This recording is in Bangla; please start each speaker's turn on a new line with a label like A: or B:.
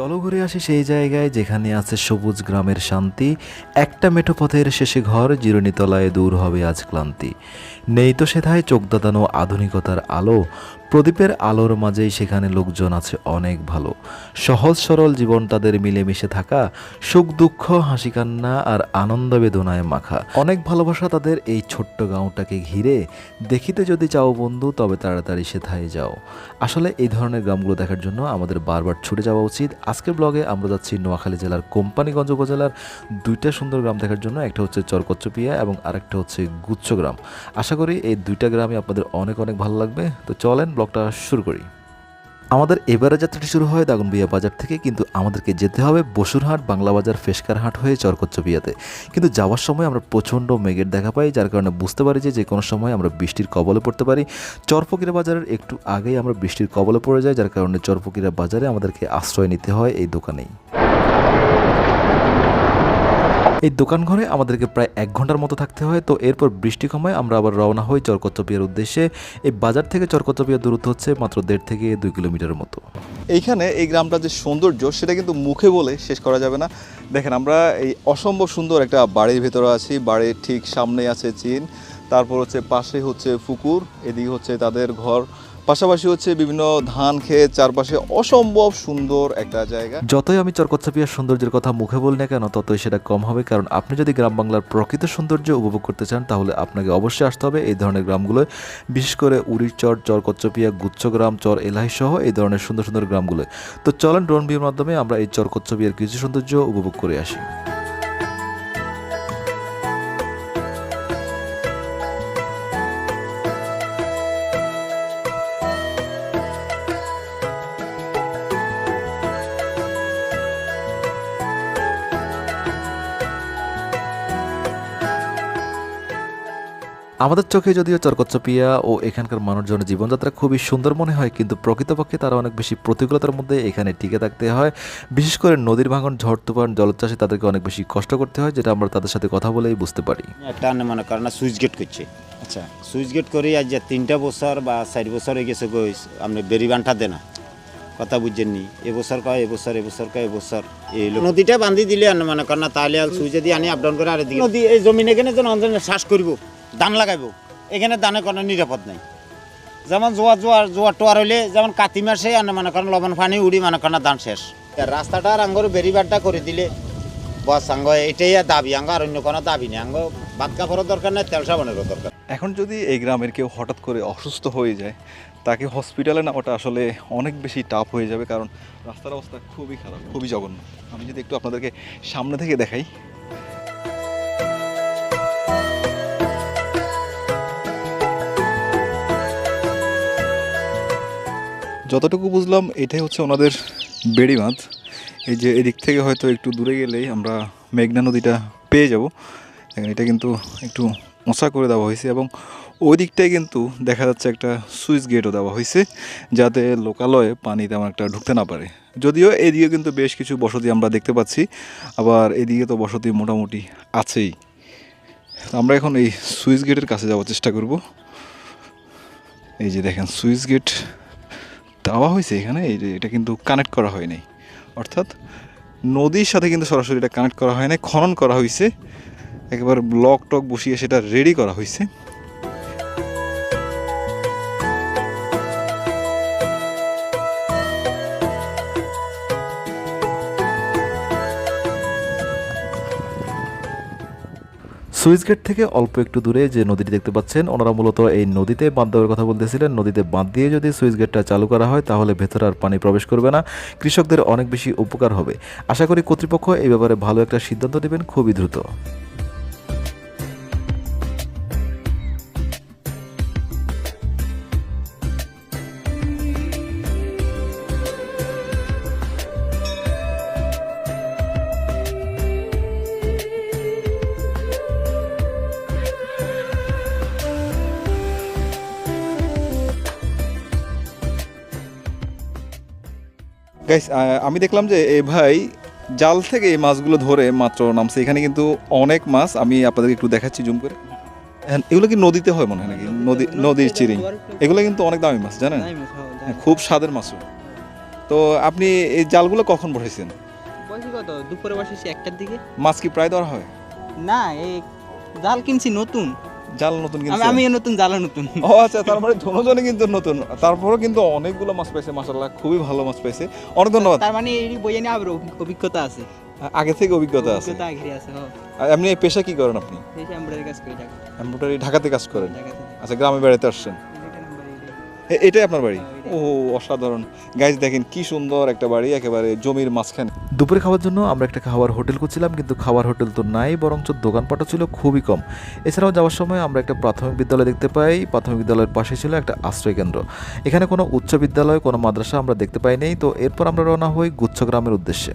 A: চলো ঘুরে আসি সেই জায়গায় যেখানে আছে সবুজ গ্রামের শান্তি। একটা মেঠো পথের শেষে ঘর, জিরণীতলায় দূর হবে আজ ক্লান্তি। নেই তো সেথায় চোখ দাদানো আধুনিকতার আলো। প্রদীপের আলোর মাঝেই সেখানে লোকজন আছে অনেক ভালো। সহজ সরল জীবন তাদের মিলেমিশে থাকা, সুখ দুঃখ হাসি কান্না আর আনন্দ বেদনায় মাখা। অনেক ভালোবাসা তাদের এই ছোট্ট গাঁওটাকে ঘিরে। দেখিতে যদি চাও বন্ধু, তবে তাড়াতাড়ি সেথায় যাও। আসলে এই ধরনের গ্রামগুলো দেখার জন্য আমাদের বারবার ছুটে যাওয়া উচিত। আজকের ব্লগে আমরা যাচ্ছি নোয়াখালী জেলার কোম্পানিগঞ্জ উপজেলার দুইটা সুন্দর গ্রাম দেখার জন্য। একটা হচ্ছে চরকচ্চপিয়া এবং আরেকটা হচ্ছে গুচ্ছ গ্রাম। আশা করি এই দুইটা গ্রামই আপনাদের অনেক অনেক ভালো লাগবে। তো চলেন ব্লগটা শুরু করি। আমাদের এবারে যাত্রাটি শুরু হয় দাগনবিয়া বাজার থেকে, কিন্তু আমাদেরকে যেতে হবে বসুরহাট, বাংলা বাজার ফেসকার হাট হয়ে চরকচ্চবিয়াতে কিন্তু যাওয়ার সময় আমরা প্রচণ্ড মেঘের দেখা পাই, যার কারণে বুঝতে পারি যে যে কোনো সময় আমরা বৃষ্টির কবলে পড়তে পারি। চরফকিরা বাজারের একটু আগেই আমরা বৃষ্টির কবলে পড়ে যাই, যার কারণে চরফকিরা বাজারে আমাদেরকে আশ্রয় নিতে হয় এই দোকানেই। এই দোকান ঘরে আমাদেরকে প্রায় এক ঘণ্টার মতো থাকতে হয়, তো এরপর বৃষ্টি কমায় আমরা আবার রওনা হই চরকচ্চপিয়ার উদ্দেশ্যে। এই বাজার থেকে চরকচ্চপিয়ার দূরত্ব হচ্ছে মাত্র দেড় থেকে দুই কিলোমিটারের মতো।
B: এইখানে এই গ্রামটা যে সৌন্দর্য, সেটা কিন্তু মুখে বলে শেষ করা যাবে না। দেখেন, আমরা এই অসম্ভব সুন্দর একটা বাড়ির ভেতরে আছি, বাড়ির ঠিক সামনে আছে চীন। তারপর হচ্ছে পাশে হচ্ছে পুকুর এদিকে হচ্ছে তাদের ঘর। পাশাপাশি হচ্ছে বিভিন্ন ধান ক্ষেত চারপাশে অসম্ভব সুন্দর একটা জায়গা।
A: যতই আমি চরকচ্চাপিয়ার সৌন্দর্যের কথা মুখে বলি না কেন, ততই সেটা কম হবে। কারণ আপনি যদি গ্রাম বাংলার প্রকৃত সৌন্দর্য উপভোগ করতে চান, তাহলে আপনাকে অবশ্যই আসতে হবে এই ধরনের গ্রামগুলোয়। বিশেষ করে উড়ির চর চরকচ্চপিয়া গুচ্ছগ্রাম চর এলাহি সহ এই ধরনের সুন্দর সুন্দর গ্রামগুলোয়। তো চলেন ড্রোন ভিউর মাধ্যমে আমরা এই চরকচ্চপিয়ার কিছু সৌন্দর্য উপভোগ করে আসি। আমাদের চোখে যদিও চরকচ্চপিয়া ও এখানকার মানুষজনের জীবনযাত্রা খুবই সুন্দর মনে হয় কিন্তু প্রকৃতপক্ষে তারা অনেক বেশি প্রতিকূলতার মধ্যে এখানে টিকে থাকতে হয়। বিশেষ করে নদীর ভাঙন ঝড় তুফান জলোচ্ছ্বাসে তাদেরকে অনেক বেশি কষ্ট করতে হয় যেটা আমরা তাদের সাথে কথা বলেই বুঝতে পারি।
C: একটা মনে করেন না সুইচ গেট করছে।
B: আচ্ছা।
C: সুইচ গেট করে আজ যে তিনটা বছর বা চার বছর হয়ে গেছে আপনি বেরি বান্টা দেনা কথা বুঝছেন নি এবছর কয় এবছর এবছর কয় এবছর। এই নদীটা বান্ধি দিলে মনে করেন না তাহলে আর সুইচ দিয়ে আনি আপ ডাউন করে আর এদিকে নদী এই জমিন এখানে যেন শ্বাস করব। ধান লাগাইব। এখানে ধানে কোনো নিরাপদ নাই। যেমন জোয়ার জোয়ার জোয়ার টোয়ার হইলে যেমন কাতি মাসে আনে মনে করেন লবণ পানি উড়ি মনে করেন ধান শেষ। রাস্তাটা আঙ্গর বেরিবারটা করে দিলে বস আঙ্গ, এটাই দাবি আঙ্গ, আর অন্য কোনো দাবি নেই। আঙ্গ ভাত কাপড়ের দরকার নেই, তেল সাবানেরও দরকার।
B: এখন যদি এই গ্রামের কেউ হঠাৎ করে অসুস্থ হয়ে যায়, তাকে হসপিটালে নেওয়াটা আসলে অনেক বেশি টাফ হয়ে যাবে, কারণ রাস্তার অবস্থা খুবই খারাপ, খুবই জঘন্য। আমি যদি একটু আপনাদেরকে সামনে থেকে দেখাই। যতটুকু বুঝলাম, এটাই হচ্ছে ওনাদের বেড়ি বাঁধ। এই যে এদিক থেকে হয়তো একটু দূরে গেলেই আমরা মেঘনা নদীটা পেয়ে যাব। এটা কিন্তু একটু মোছা করে দেওয়া হয়েছে এবং ওই দিকটায় কিন্তু দেখা যাচ্ছে একটা সুইচ গেটও দেওয়া হয়েছে, যাতে লোকালয়ে পানি তেমন একটা ঢুকতে না পারে। যদিও এদিকে কিন্তু বেশ কিছু বসতি আমরা দেখতে পাচ্ছি, আবার এদিকে তো বসতি মোটামুটি আছেই। আমরা এখন এই সুইচ গেটের কাছে যাওয়ার চেষ্টা করব। এই যে দেখেন, সুইচ গেট। দেওয়া হয়েছে এখানে এটা কিন্তু কানেক্ট করা হয় নাই। অর্থাৎ নদীর সাথে কিন্তু সরাসরি এটা কানেক্ট করা হয় নাই, খনন করা হয়েছে। একেবারে ব্লক টক বসিয়ে সেটা রেডি করা হয়েছে।
A: সুইচ গেট থেকে অল্প একটু দূরে যে নদীটি দেখতে পাচ্ছেন, ওনারা মূলত এই নদীতে বাঁধ দেওয়ার কথা বলতেছিলেন। নদীতে বাঁধ দিয়ে যদি সুইচ গেটটা চালু করা হয়, তাহলে ভেতরে আর পানি প্রবেশ করবে না। কৃষকদের অনেক বেশি উপকার হবে। আশা করি কর্তৃপক্ষ এই ব্যাপারে ভালো একটা সিদ্ধান্ত দেবেন খুবই দ্রুত।
B: গাইস আমি দেখলাম যে এ ভাই জাল থেকে এই মাছগুলো ধরে মাত্র নামছে। এখানে কিন্তু অনেক মাছ আমি আপনাদেরকে একটু দেখাচ্ছি জুম করে। হ্যাঁ, এগুলো কি নদীতে হয় মনে হয় নাকি? নদী নদীর চিরিং এগুলো কিন্তু অনেক দামি মাছ জানেন? হ্যাঁ, খুব স্বাদের মাছও। তো আপনি এই জালগুলো কখন বসেছেন
D: কত? দুপুরে বসেছি একটার দিকে?
B: মাছ কি প্রায় ধরা হয়?
D: না এই জাল কিনছি নতুন।
B: জাল নতুন কিন্তু
D: আমি নতুন জাল নতুন।
B: ও আচ্ছা তারপরে দুজনে কিন্তু নতুন। তারপরেও কিন্তু অনেকগুলো মাছ পাইছে মাশাআল্লাহ খুবই ভালো মাছ পাইছে। অনেক ধন্যবাদ।
D: তার মানে এই বইয়ে নিয়ে আবার অভিজ্ঞতা আছে।
B: আগে থেকে অভিজ্ঞতা আছে। এমনি পেশা কি করেন আপনি?
D: এমব্রয়ডারি
B: ঢাকাতে। কাজ করেন? আচ্ছা গ্রামে বেড়াতে আসছেন। এটাই আপনার বাড়ি। ও, অসাধারণ। গাইজ দেখেন কি সুন্দর একটা বাড়ি, একেবারে জমির মাঝখানে।
A: দুপুরে খাওয়ার জন্য আমরা একটা খাওয়ার হোটেল খুঁজছিলাম, কিন্তু খাবার হোটেল তো নাই, বরঞ্চ দোকানপাটও ছিল খুবই কম। এছাড়াও যাওয়ার সময় আমরা একটা প্রাথমিক বিদ্যালয় দেখতে পাই, প্রাথমিক বিদ্যালয়ের পাশে ছিল একটা আশ্রয় কেন্দ্র। এখানে কোনো উচ্চ বিদ্যালয়, কোনো মাদ্রাসা আমরা দেখতে পাই নাই তো এরপর আমরা রওনা হই গুচ্ছগ্রামের উদ্দেশ্যে।